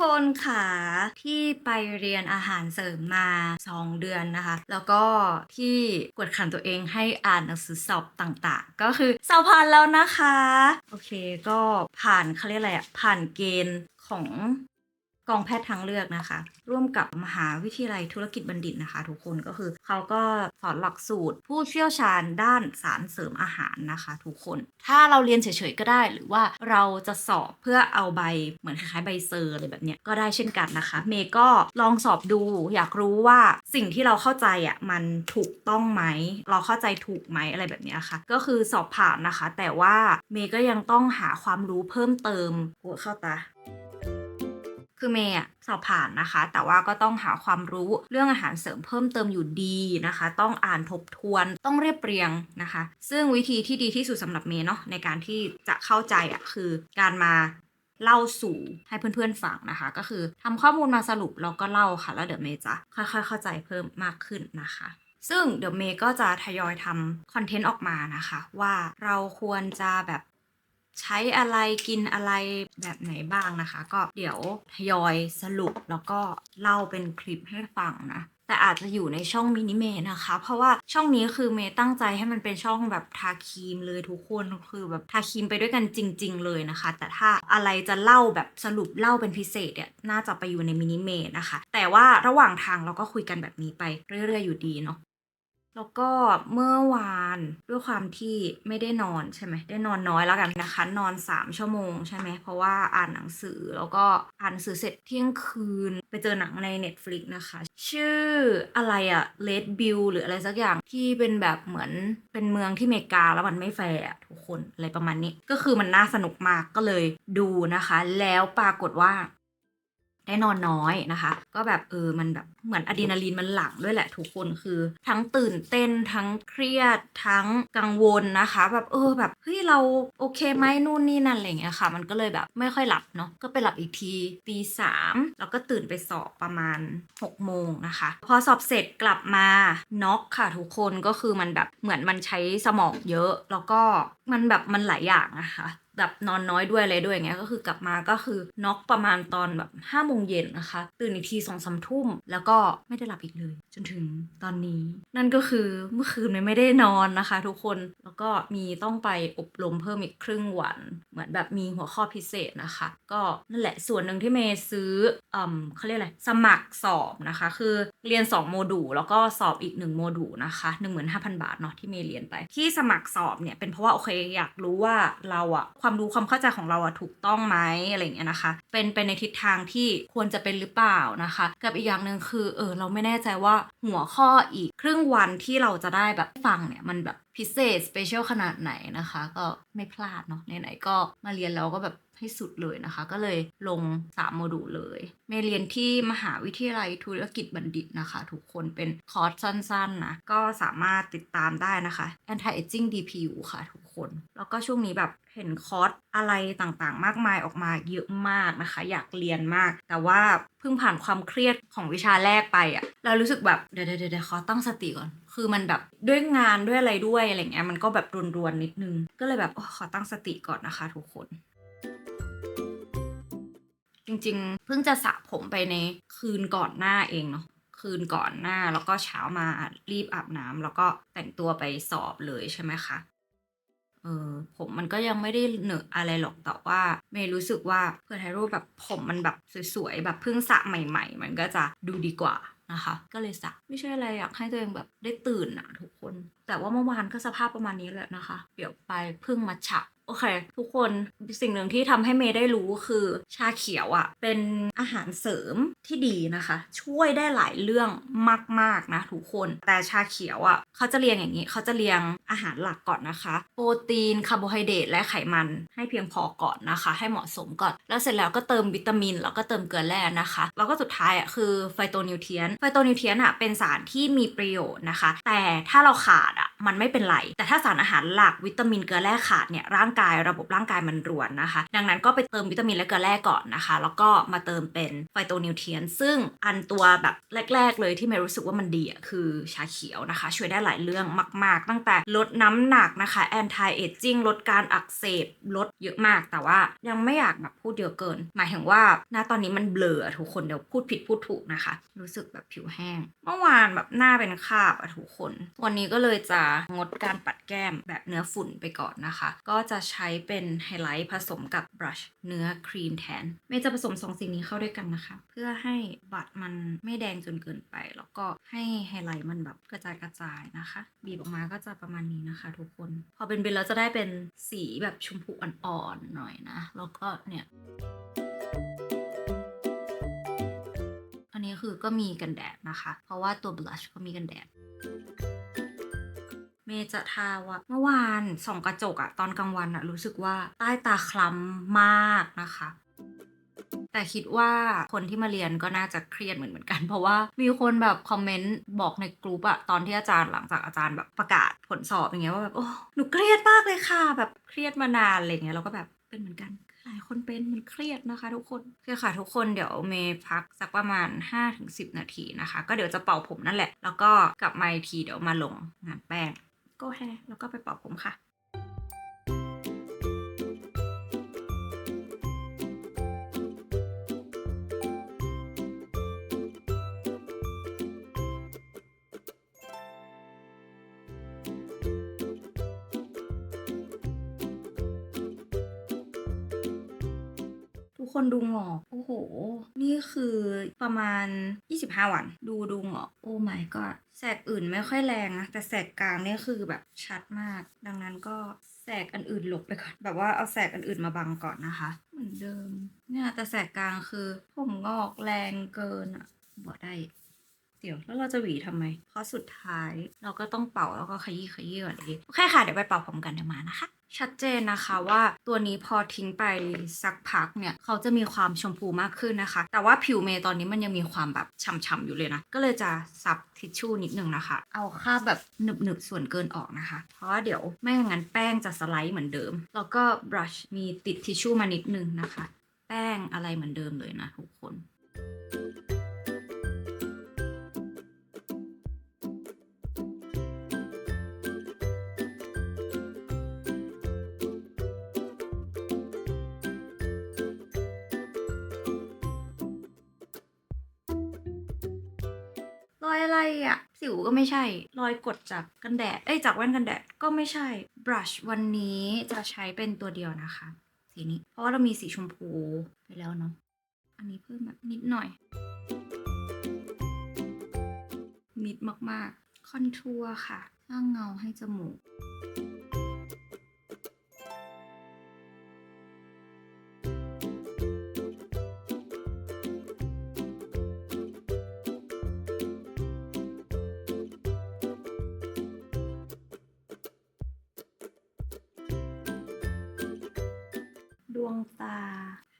คนค่ะที่ไปเรียนอาหารเสริมมา 2 เดือนนะคะ แล้วก็ที่กดขันตัวเองให้อ่านหนังสือสอบต่างๆ ก็คือสอบผ่านแล้วนะคะ โอเคก็ผ่านเขาเรียกอะไรอะผ่านเกณฑ์ของ กองแพทย์ทางเลือกนะคะ ร่วมกับมหาวิทยาลัยธุรกิจบัณฑิตนะคะ ทุกคนก็คือเขาก็สอนหลักสูตร ผู้เชี่ยวชาญด้านสารเสริมอาหารนะคะ ทุกคน ถ้าเราเรียนเฉยๆก็ได้ หรือว่าเราจะสอบเพื่อเอาใบเหมือนคล้ายๆใบเซอร์อะไรแบบเนี้ยก็ได้เช่นกันนะคะ เมย์ก็ลองสอบดู อยากรู้ว่าสิ่งที่เราเข้าใจอะมันถูกต้องไหมเราเข้าใจถูกไหมอะไรแบบเนี้ยค่ะ ก็คือสอบผ่านนะคะ แต่ว่าเมย์ก็ยังต้องหาความรู้เพิ่มเติมโอ้เข้าตา คือเมย์อะสอบผ่านนะคะ แต่ว่าก็ต้องหาความรู้เรื่องอาหารเสริมเพิ่มเติมอยู่ดีนะคะ ต้องอ่านทบทวนต้องเรียบเรียงนะคะ ซึ่งวิธีที่ดีที่สุดสำหรับเมย์เนาะในการที่จะเข้าใจอะคือการมาเล่าสู่ให้เพื่อนๆฟังนะคะ ก็คือทำข้อมูลมาสรุปแล้วก็เล่าค่ะ แล้วเดี๋ยวเมย์จะค่อยๆ เข้าใจเพิ่มมากขึ้นนะคะซึ่งเดี๋ยวเมย์ก็จะทยอยทำคอนเทนต์ออกมานะคะ ว่าเราควรจะแบบ ใช้อะไรกินอะไรแบบไหนบ้างนะคะ ก็เดี๋ยวทยอยสรุปแล้วก็เล่าเป็นคลิปให้ฟังนะแต่อาจจะอยู่ในช่องมินิเมนะคะ เพราะว่าช่องนี้คือเมย์ตั้งใจให้มันเป็นช่องแบบทาครีมเลยทุกคนคือแบบทาครีมไปด้วยกันจริง ๆ เลยนะคะ แต่ถ้าอะไรจะเล่าแบบสรุปเล่าเป็นพิเศษเนี่ยน่าจะไปอยู่ในมินิเมนะคะ แต่ว่าระหว่างทางเราก็คุยกันแบบนี้ไปเรื่อยๆอยู่ดีเนาะ แล้วก็เมื่อวานด้วยความที่ไม่ได้นอนใช่ไหมได้นอนน้อยแล้วกันนะคะ นอน 3 ชั่วโมงใช่ไหมเพราะว่าอ่านหนังสือแล้วก็อ่านหนังสือเสร็จเที่ยงคืน ไปเจอหนังใน Netflix นะคะ ชื่ออะไรอะ Red Bill หรืออะไรสักอย่างที่เป็นแบบเหมือนเป็นเมืองที่เมกาแล้วมันไม่แฟร์ทุกคนอะไรประมาณนี้ ก็คือมันน่าสนุกมากก็เลยดูนะคะ แล้วปรากฏว่า ได้นอนน้อยนะคะ ก็แบบเออมันแบบเหมือนอะดรีนาลีนมันหลั่งด้วยแหละทุกคนคือทั้งตื่นเต้นทั้งเครียดทั้งกังวลนะคะ แบบเออแบบเฮ้ยเราโอเคไหมนู่นนี่นั่นอะไรเงี้ยค่ะ มันก็เลยแบบไม่ค่อยหลับเนาะก็ไปหลับอีกทีตีสามแล้วก็ตื่นไปสอบประมาณ6โมงนะคะ พอสอบเสร็จกลับมาน็อกค่ะทุกคนก็คือมันแบบเหมือนมันใช้สมองเยอะ แล้วก็มันแบบมันหลายอย่างนะคะ แบบนอนน้อยด้วยอะไรด้วยอย่างเงี้ยก็คือกลับมาก็คือน็อกประมาณตอนแบบ5้าโมงเย็นนะคะ ตื่นอีกทีสองสามทุ่ม แล้วก็ไม่ได้หลับอีกเลย จนถึงตอนนี้ นั่นก็คือเมื่อคืนไม่ได้นอนนะคะ ทุกคนแล้วก็มีต้องไปอบรมเพิ่มอีกครึ่งวัน เหมือนแบบมีหัวข้อพิเศษนะคะ ก็นั่นแหละส่วนหนึ่งที่เมย์ซื้ออืมเขาเรียกอะไรสมัครสอบนะคะ คือเรียน 2 โมดูลแล้วก็สอบอีก 1 โมดูลนะคะ15,000 บาทเนาะที่เมย์เรียนไป ที่สมัครสอบเนี่ยเป็นเพราะว่าโอเคอยากรู้ว่าเราอะความรู้ความเข้าใจของเราอะถูกต้องไหมอะไรอย่างเงี้ยนะคะ เป็นไปนในทิศทางที่ควรจะเป็นหรือเปล่านะคะ กับอีกอย่างหนึ่งคือเออเราไม่แน่ใจว่าหัวข้ออีกครึ่งวันที่เราจะได้แบบฟังเนี่ยมันแบบพิเศษสเปเชียลขนาดไหนนะคะ ก็ไม่พลาดเนาะไหนๆก็มาเรียนแล้วก็แบบให้สุดเลยนะคะ ก็เลยลง 3 โมดูลเลยเมเรียนที่มหาวิทยาลัยธุรกิจบัณฑิตนะคะ ทุกคนเป็นคอร์สสั้นๆนะ ก็สามารถติดตามได้นะคะ Anti Aging DPU ค่ะทุก คน แล้วก็ช่วงนี้แบบเห็นคอร์สอะไรต่างๆ มากมายออกมาเยอะมากนะคะ อยากเรียนมาก แต่ว่าเพิ่งผ่านความเครียดของวิชาแรกไปอะเรารู้สึกแบบเดี๋ยวเดี๋ยวเดี๋ยวขอตั้งสติก่อน คือมันแบบด้วยงานด้วยอะไรด้วยอะไรเงี้ยมันก็แบบรวนๆนิดนึง ก็เลยแบบขอตั้งสติก่อนนะคะ ทุกคนจริงๆ เพิ่งจะสระผมไปในคืนก่อนหน้าเองเนาะคืนก่อนหน้าแล้วก็เช้ามารีบอาบน้ำแล้วก็แต่งตัวไปสอบเลยใช่ไหมคะ ออผมมันก็ยังไม่ได้เหนอะอะไรหรอกแต่ว่าเมย์รู้สึกว่าเพื่อถ่ายรูปแบบผมมันแบบสวยๆแบบเพิ่งสระใหม่ ๆ มันก็จะดูดีกว่านะคะ ก็เลยสระไม่ใช่อะไรอยากให้ตัวเองแบบได้ตื่นอะทุกคน แต่ว่าเมื่อวานก็สภาพประมาณนี้แหละนะคะ เดี๋ยวไปพึ่งมาฉับ โอเค ทุกคนสิ่งหนึ่งที่ทำให้เมย์ได้รู้คือชาเขียวอะ่ะ เป็นอาหารเสริมที่ดีนะคะ ช่วยได้หลายเรื่องมากๆนะทุกคนแต่ชาเขียวอะ่ะเขาจะเรียงอย่างนี้เขาจะเรียงอาหารหลักก่อนนะคะ โปรตีนคาร์โบไฮเดรตและไขมันให้เพียงพอก่อนนะคะ ให้เหมาะสมก่อน แล้วเสร็จแล้วก็เติมวิตามิน แล้วก็เติมเกลือแร่นะคะ แล้วก็สุดท้ายอะคือไฟโตนิวเทียนไฟโตนิวเทียนอะเป็นสารที่มีประโยชน์นะคะ แต่ถ้าเราขาดอะมันไม่เป็นไร แต่ถ้าสารอาหารหลักวิตามินเกลือแร่ขาดเนี่ยร่างกาย ระบบร่างกายมันรวนนะคะ ดังนั้นก็ไปเติมวิตามินและเกลือแร่ก่อนนะคะ แล้วก็มาเติมเป็นไฟโตนิวเทียน ซึ่งอันตัวแบบแรก ๆ เลยที่เมย์รู้สึกว่ามันดีอะคือชาเขียวนะคะ ช่วยได้หลายเรื่องมาก ๆ ตั้งแต่ลดน้ำหนักนะคะ anti aging ลดการอักเสบลดเยอะมาก แต่ว่ายังไม่อยากแบบพูดเยอะเกิน หมายถึงว่าณตอนนี้มันเบลอทุกคนเดี๋ยวพูดผิดพูดถูกนะคะ รู้สึกแบบผิวแห้ง เมื่อวานแบบหน้าเป็นคาบอะทุกคน วันนี้ก็เลยจะงดการปัดแก้มแบบเนื้อฝุ่นไปก่อนนะคะ ก็จะใช้เป็นไฮไลท์ผสมกับบรัชเนื้อครีมแทน เมย์จะผสมสองสิ่งนี้เข้าด้วยกันนะคะ เพื่อให้บัตรมันไม่แดงจนเกินไป แล้วก็ให้ไฮไลท์มันแบบกระจายกระจายนะคะ บีบออกมาก็จะประมาณนี้นะคะ ทุกคน พอเป็นเบลแล้วจะได้เป็นสีแบบชมพูอ่อนๆหน่อยนะ แล้วก็เนี่ยอันนี้คือก็มีกันแดดนะคะ เพราะว่าตัวบลัชก็มีกันแดด เมจะทาวะเมื่อวานส่องกระจกอะตอนกลางวันอะรู้สึกว่าใต้ตาคล้ำมากนะคะ แต่คิดว่าคนที่มาเรียนก็น่าจะเครียดเหมือนเหมือนกัน เพราะว่ามีคนแบบคอมเมนต์บอกในกลุ่มอะตอนที่อาจารย์หลังจากอาจารย์แบบประกาศผลสอบอย่างเงี้ยว่าแบบโอ้หนูเครียดมากเลยค่ะ แบบเครียดมานานอะไรเงี้ยเราก็แบบเป็นเหมือนกันหลายคนเป็นมันเครียดนะคะทุกคนโอเคค่ะทุกคนเดี๋ยวเมย์พักสักประมาณ 5-10 นาทีนะคะ ก็เดี๋ยวจะเป่าผมนั่นแหละ แล้วก็กลับมาทีเดี๋ยวมาลงงานแป้ง ก็แฮแล้วก็ไปเป่าผมค่ะ คนดูงอก โอ้โห นี่คือประมาณ 25 วัน ดูดูงอก โอ้ my god แสกอื่นไม่ค่อยแรงนะ แต่แสกกลางนี่คือแบบชัดมาก ดังนั้นก็แสกอันอื่นหลบไปก่อน แบบว่าเอาแสกอันอื่นมาบังก่อนนะคะ เหมือนเดิม เนี่ยแต่แสกกลางคือผมงอกแรงเกินอะบอกได้ เดี๋ยวแล้วเราจะหวีทำไม เพราะสุดท้ายเราก็ต้องเป่าแล้วก็ขยี้ขยี้ก่อนเองโอเคค่ะ เดี๋ยวไปเป่าผมกันเดี๋ยวมานะคะ ชัดเจนนะคะว่าตัวนี้พอทิ้งไปสักพักเนี่ย เขาจะมีความชมพูมากขึ้นนะคะ แต่ว่าผิวเมย์ตอนนี้มันยังมีความแบบฉ่ำๆอยู่เลยนะ ก็เลยจะซับทิชชู่นิดนึงนะคะ เอาคราบแบบหนึบๆส่วนเกินออกนะคะ เพราะว่าเดี๋ยวไม่อย่างนั้นแป้งจะสไลด์เหมือนเดิม แล้วก็บรัชมีติดทิชชู่มานิดนึงนะคะ แป้งอะไรเหมือนเดิมเลยนะทุกคนรอ อะไรอะ่ะ สิวก็ไม่ใช่ รอยกดจากกันแดด เอ้ยจากแว่นกันแดดก็ไม่ใช่ บรัชวันนี้จะใช้เป็นตัวเดียวนะคะ สีนี้ เพราะว่าเรามีสีชมพูไปแล้วเนาะ อันนี้เพิ่มแบบนิดหน่อย นิดมากๆ คอนทัวร์ค่ะสร้างเงาให้จมูก วงตา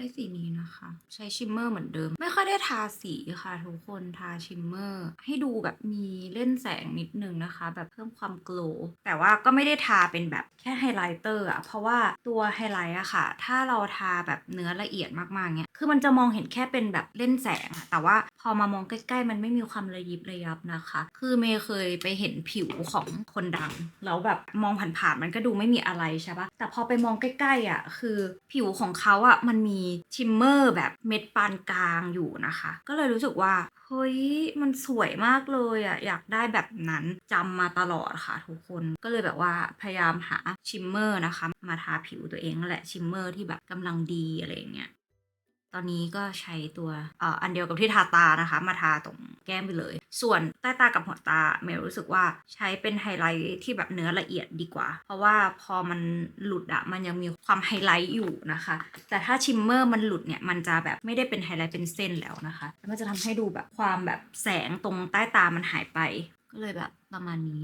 ช้สีนี้นะคะ ใช้ชิมเมอร์เหมือนเดิม ไม่ค่อยได้ทาสีค่ะทุกคนทาชิมเมอร์ ให้ดูแบบมีเล่นแสงนิดนึงนะคะ แบบเพิ่มความโกลว์แต่ว่าก็ไม่ได้ทาเป็นแบบแค่ไฮไลท์เตอร์อะเพราะว่าตัวไฮไลท์อะค่ะ ถ้าเราทาแบบเนื้อละเอียดมากๆเนี่ยคือมันจะมองเห็นแค่เป็นแบบเล่นแสงอะแต่ว่าพอมามองใกล้ๆ มันไม่มีความระยิบระยับนะคะ คือเมย์เคยไปเห็นผิวของคนดังแล้วแบบมองผ่านๆมันก็ดูไม่มีอะไรใช่ปะแต่พอไปมองใกล้ๆอะคือผิวของเขาอะมันมีชิมเมอร์แบบเม็ดปานกลางอยู่นะคะ ก็เลยรู้สึกว่า เฮ้ย มันสวยมากเลยอะอยากได้แบบนั้นจำมาตลอดค่ะทุกคนก็เลยแบบว่าพยายามหาชิมเมอร์นะคะ มาทาผิวตัวเองนั่นแหละชิมเมอร์ที่แบบกำลังดีอะไรเงี้ย ตอนนี้ก็ใช้ตัวออันเดียวกับที่ทาตานะคะ มาทาตรงแก้มไปเลย ส่วนใต้ตากับหัวตาเมลรู้สึกว่าใช้เป็นไฮไลท์ที่แบบเนื้อละเอียดดีกว่า เพราะว่าพอมันหลุดอะมันยังมีความไฮไลท์อยู่นะคะ แต่ถ้าชิมเมอร์มันหลุดเนี่ยมันจะแบบไม่ได้เป็นไฮไลท์เป็นเส้นแล้วนะคะมันจะทำให้ดูแบบความแบบแสงตรงใต้ตามันหายไปก็เลยแบบประมาณนี้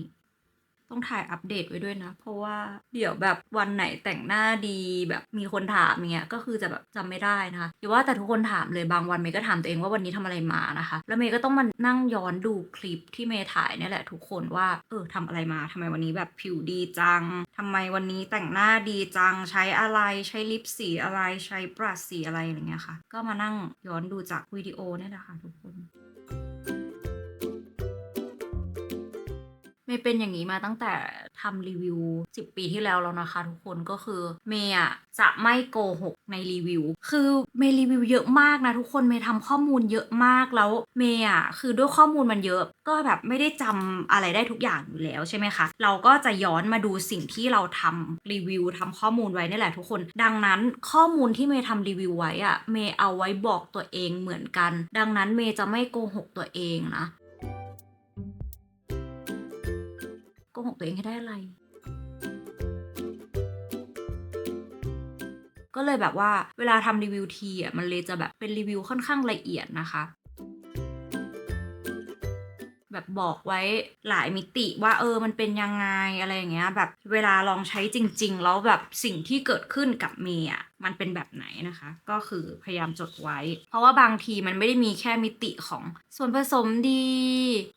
ต้องถ่ายอัปเดตไว้ด้วยนะ เพราะว่าเดี๋ยวแบบวันไหนแต่งหน้าดีแบบมีคนถามอย่างเงี้ยก็คือจะแบบจำไม่ได้นะคะอย่าว่าแต่ทุกคนถามเลยบางวันเมย์ก็ถามตัวเองว่าวันนี้ทำอะไรมานะคะ แล้วเมย์ก็ต้องมานั่งย้อนดูคลิปที่เมย์ถ่ายเนี่ยแหละทุกคนว่าเออทำอะไรมาทำไมวันนี้แบบผิวดีจังทำไมวันนี้แต่งหน้าดีจัง ใช้อะไรใช้ลิปสีอะไรใช้บรัชสีอะไรอะไรเงี้ยค่ะ ก็มานั่งย้อนดูจากวิดีโอเนี่ยแหละค่ะทุกคน เมย์เป็นอย่างนี้มาตั้งแต่ทำรีวิว 10 ปีที่แล้วแล้วนะคะ ทุกคนก็คือเมย์อะจะไม่โกหกในรีวิว คือเมย์รีวิวเยอะมากนะทุกคนเมย์ทำข้อมูลเยอะมากแล้วเมย์อะคือด้วยข้อมูลมันเยอะ ก็แบบไม่ได้จำอะไรได้ทุกอย่างอยู่แล้วใช่ไหมคะ เราก็จะย้อนมาดูสิ่งที่เราทำรีวิวทำข้อมูลไว้นี่แหละทุกคน ดังนั้นข้อมูลที่เมย์ทำรีวิวไว้อะเมย์เอาไว้บอกตัวเองเหมือนกัน ดังนั้นเมย์จะไม่โกหกตัวเองนะ กหกตัวเองให้ได้อะไร ก็เลยแบบว่าเวลาทำรีวิวทีอะมันเลยจะแบบเป็นรีวิวค่อนข้างละเอียดนะคะ แบบบอกไว้หลายมิติว่าเออมันเป็นยังไงอะไรอย่างเงี้ย แบบเวลาลองใช้จริง ๆ แล้วแบบสิ่งที่เกิดขึ้นกับเมย์อะมันเป็นแบบไหนนะคะ ก็คือพยายามจดไว้ เพราะว่าบางทีมันไม่ได้มีแค่มิติของส่วนผสมดี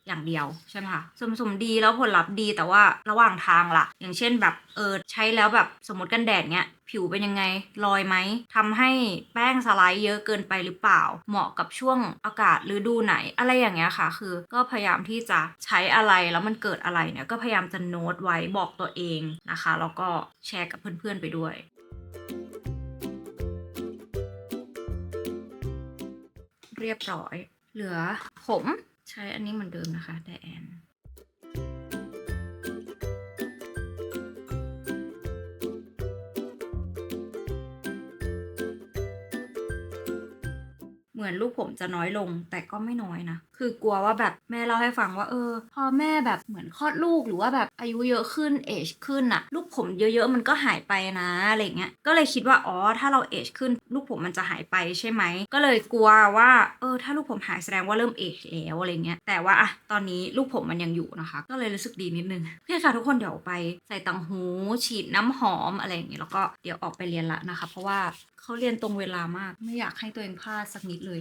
อย่างเดียวใช่ไหมคะส่วนผสมดีแล้วผลลัพธ์ดีแต่ว่าระหว่างทางล่ะ อย่างเช่นแบบเออใช้แล้วแบบสมมติกันแดดเนี้ย ผิวเป็นยังไงลอยไหมทำให้แป้งสไลด์เยอะเกินไปหรือเปล่า เหมาะกับช่วงอากาศฤดูไหนอะไรอย่างเงี้ยค่ะ คือก็พยายามที่จะใช้อะไรแล้วมันเกิดอะไรเนี่ยก็พยายามจะโน้ตไว้บอกตัวเองนะคะแล้วก็แชร์กับเพื่อนๆไปด้วยเรียบร้อย เหลือผมใช้อันนี้เหมือนเดิมนะคะไดแอน เหมือนลูกผมจะน้อยลงแต่ก็ไม่น้อยนะ คือกลัวว่าแบบแม่เล่าให้ฟังว่าเออ พอแม่แบบเหมือนคลอดลูกหรือว่าแบบอายุเยอะขึ้นเอจขึ้นอะลูกผมเยอะๆมันก็หายไปนะอะไรเงี้ยก็เลยคิดว่าอ๋อถ้าเราเอจขึ้น ลูกผมมันจะหายไปใช่ไหมก็เลยกลัวว่าเออถ้าลูกผมหายแสดงว่าเริ่มเอจแล้วอะไรเงี้ยแต่ว่าอะตอนนี้ลูกผมมันยังอยู่นะคะ ก็เลยรู้สึกดีนิดนึงโอเคค่ะทุกคนเดี๋ยวไปใส่ตังหูฉีดน้ำหอมอะไรอย่างเงี้ยแล้วก็เดี๋ยวออกไปเรียนละนะคะ เพราะว่าเขาเรียนตรงเวลามาก ไม่อยากให้ตัวเองพลาดสักนิดเลย